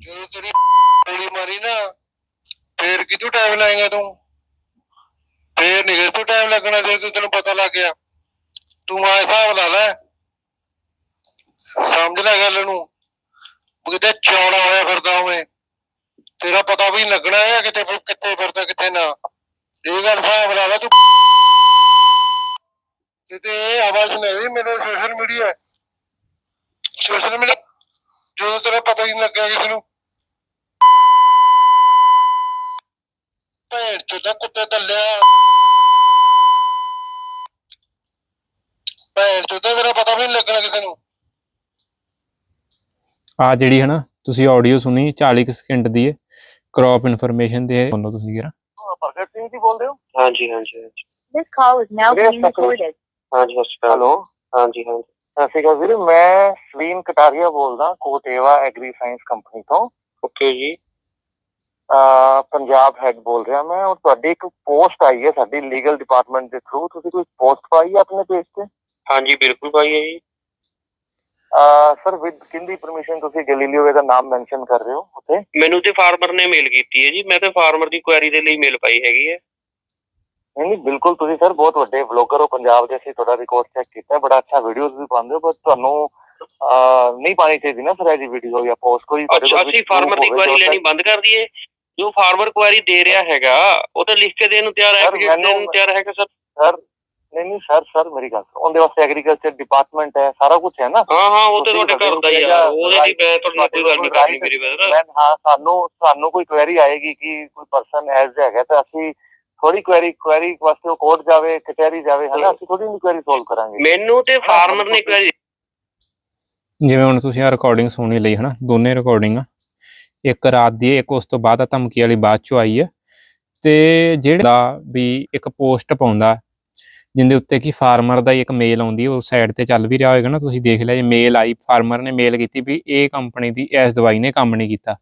ਜਦੋਂ ਤੇਰੀ ਗੋਲੀ ਮਾਰੀ ਨਾ, ਫੇਰ ਕਿਦੋਂ ਟਾਈਮ ਲਾਏਗਾ ਤੂੰ? ਫੇਰ ਨਹੀਂ ਤੂੰ ਟਾਈਮ ਲੱਗਣਾ ਜੇ ਤੂੰ ਤੈਨੂੰ ਪਤਾ ਲੱਗ ਗਿਆ। ਤੂੰ ਆ ਹਿਸਾਬ ਲਾ ਲੈ। ਸਮਝ ਲੈ ਗੱਲ ਨੂੰ। ਕਿਤੇ ਚੌੜਾ ਹੋਇਆ ਫਿਰਦਾ ਹੋਵੇ ਤੇਰਾ ਪਤਾ ਵੀ ਲੱਗਣਾ ਹੈ ਕਿਤੇ ਕਿੱਥੇ ਫਿਰਦਾ, ਕਿੱਥੇ ਨਾ। ਇਹ ਗੱਲ ਹਿਸਾਬ ਲਾ ਲੈ ਤੂੰ। ਕਿਤੇ ਆਵਾਜ਼ ਨਹੀਂ ਮੇਰੇ ਸੋਸ਼ਲ ਮੀਡੀਆ ਸੋਸ਼ਲ ਮੀਡੀਆ ਜਦੋਂ ਤੇਰਾ ਪਤਾ ਹੀ ਨਹੀਂ ਲੱਗਿਆ ਕਿਸੇ ਨੂੰ। ਭੈਣ ਚੋਦਾ ਕੁੱਤੇ ਦੱਲਿਆ ਭੈਣ ਚੋਦਾ ਤੇਰਾ ਪਤਾ ਵੀ ਨਹੀਂ ਲੱਗਣਾ ਕਿਸੇ ਨੂੰ। ਆ ਜਿਹੜੀ ਹੈ ਨਾ ਤੁਸੀਂ ਆਡੀਓ ਸੁਣੀ 40 ਕੁ ਸਕਿੰਟ ਦੀ ਹੈ। ਕ੍ਰੌਪ ਇਨਫੋਰਮੇਸ਼ਨ ਦੇ ਹੈ। ਸੁਣੋ ਤੁਸੀਂ ਜਰਾ। ਪ੍ਰਗਟ ਸਿੰਘ ਜੀ ਬੋਲਦੇ ਹੋ? ਹਾਂਜੀ ਹਾਂਜੀ ਹਾਂਜੀ। This call is now being recorded. ਹਾਂਜੀ ਅਕਾਲ। ਹੈਲੋ ਹਾਂਜੀ ਹਾਂਜੀ। ਸਤਿ ਸ਼੍ਰੀ ਅਕਾਲ ਵੀਰੇ ਮੈਂ ਸਲੀਨ ਕਟਾਰੀਆ ਬੋਲਦਾ ਕੋਟੇਵਾ ਐਗਰੀ ਸਾਇੰਸ ਕੰਪਨੀ ਤੋਂ। ਓਕੇ ਜੀ। ਅਹ ਪੰਜਾਬ ਹੈਡ ਬੋਲ ਰਿਹਾ ਮੈਂ ਔਰ ਤੁਹਾਡੀ ਇੱਕ ਪੋਸਟ ਆਈ ਹੈ ਸਾਡੀ ਲੀਗਲ ਡਿਪਾਰਟਮੈਂਟ ਦੇ ਥਰੂ ਤੁਸੀਂ ਕੋਈ ਪੋਸਟ ਪਾਈ ਹੈ ਆਪਣੇ ਪੇਜ ਤੇ? ਹਾਂਜੀ ਬਿਲਕੁਲ ਭਾਈ ਹੈ ਜੀ। ਸਰ ਵਿਦ ਕਿੰਦੀ ਪਰਮਿਸ਼ਨ ਤੁਸੀਂ ਗੈਲੀਲੀਓ ਦਾ ਨਾਮ ਮੈਂਸ਼ਨ ਕਰ ਰਹੇ ਹੋ ਉੱਥੇ? ਮੈਨੂੰ ਤੇ ਫਾਰਮਰ ਨੇ ਮੇਲ ਕੀਤੀ ਹੈ ਜੀ। ਮੈਂ ਤੇ ਫਾਰਮਰ ਦੀ ਕੁਐਰੀ ਦੇ ਲਈ ਮੇਲ ਪਾਈ ਹੈਗੀ ਹੈ। ਨਹੀਂ ਨਹੀਂ ਬਿਲਕੁਲ ਤੁਸੀਂ ਸਰ ਬਹੁਤ ਵੱਡੇ ਵਲੌਗਰ ਹੋ। ਪੰਜਾਬ ਦੇ ਅਸੀਂ ਤੁਹਾਡਾ ਰਿਕਾਰਡ ਚੈੱਕ ਕੀਤਾ ਬੜਾ ਅੱਛਾ ਵੀਡੀਓਜ਼ ਵੀ ਪਾਉਂਦੇ ਹੋ ਪਰ ਤੁਹਾਨੂੰ ਨਹੀਂ ਪਾਣੀ ਚਾਹੀਦੀ ਨਾ ਸਰ ਇਹ ਜੀ ਵੀਡੀਓ ਜਾਂ ਪੋਸਟ ਕੋਈ ਅੱਛਾ ਅਸੀਂ ਫਾਰਮਰ ਦੀ ਕੁਐਰੀ ਲੈਣੀ ਬੰਦ ਕਰ ਦਈਏ। ਜੋ ਫਾਰਮਰ ਕੁਐਰੀ ਦੇ ਰਿਹਾ ਹੈਗਾ ਉਹ ਤਾਂ ਲਿਖ ਕੇ ਦੇਣ ਨੂੰ ਤਿਆਰ ਹੈ ਐਪਲੀਕੇਸ਼ਨ ਦੇਣ ਨੂੰ ਤਿਆਰ ਹੈਗਾ ਸਰ। ਸਰ ਨਹੀਂ ਨਹੀਂ ਸਰ ਸਰ ਮੇਰੀ ਗੱਲ ਸੁਣੋ। ਉਹਦੇ ਵਾਸਤੇ ਐਗਰੀਕਲਚਰ ਡਿਪਾਰਟਮੈਂਟ ਹੈ ਸਾਰਾ ਕੁਝ ਹੈ ਨਾ। ਹਾਂ ਹਾਂ ਉਹ ਤੇ ਤੁਹਾਡੇ ਘਰ ਦਾ ਹੀ ਆ। ਉਹਦੇ ਲਈ ਮੈਂ ਤੁਹਾਡੇ ਨਾਲ ਕੋਈ ਗੱਲ ਨਹੀਂ ਕਰਨੀ ਮੇਰੀ ਬਦਰ ਮੈਂ ਹਾਂ ਸਾਨੂੰ ਸਾਨੂੰ ਕੋਈ ਕੁਐਰੀ ਆਏਗੀ ਕਿ ਕੋਈ ਪਰਸਨ ਐਜ਼ ਹੈਗਾ ਤਾਂ ਅਸੀਂ ਥੋੜੀ ਕੁਐਰੀ ਕੁਐਰੀ ਵਾਸਤੇ ਉਹ ਕੋਰਟ ਜਾਵੇ ਕਚਹਿਰੀ ਜਾਵੇ ਹਨਾ? ਅਸੀਂ ਥੋੜੀ ਇਨਕੁਆਇਰੀ ਸੋਲਵ ਕਰਾਂਗੇ। ਮੈਨੂੰ ਤੇ ਫਾਰਮਰ ਨੇ ਕੁਐਰੀ ਜਿਵੇਂ ਹੁਣ ਤੁਸੀਂ ਆ ਰਿਕਾਰਡਿੰਗ ਸੁਣੀ ਲਈ ਹਨਾ? ਦੋਨੇ ਰਿਕਾਰਡਿੰਗ ਇੱਕ ਰਾਤ ਦੀ ਇੱਕ ਉਸ ਤੋਂ ਬਾਅਦ ਆ ਧਮਕੀ ਵਾਲੀ ਬਾਅਦ ਚੋਂ ਆਈ ਹੈ। ਤੇ ਜਿਹੜਾ ਵੀ ਇੱਕ ਪੋਸਟ ਪਾਉਂਦਾ, ਜਿੰਦੇ ਉੱਤੇ ਕੀ ਫਾਰਮਰ ਦਾ ਇੱਕ ਮੇਲ ਆਉਂਦੀ, ਉਹ ਸਾਈਡ ਤੇ ਚੱਲ ਵੀ ਰਿਹਾ ਹੋਏਗਾ ਨਾ, ਤੁਸੀਂ ਦੇਖ ਲਿਆ ਜੇ ਮੇਲ ਆਈ, ਫਾਰਮਰ ਨੇ ਮੇਲ ਕੀਤੀ ਵੀ ਇਹ ਕੰਪਨੀ ਦੀ, ਇਸ ਦਵਾਈ ਨੇ ਕੰਮ ਨਹੀਂ ਕੀਤਾ।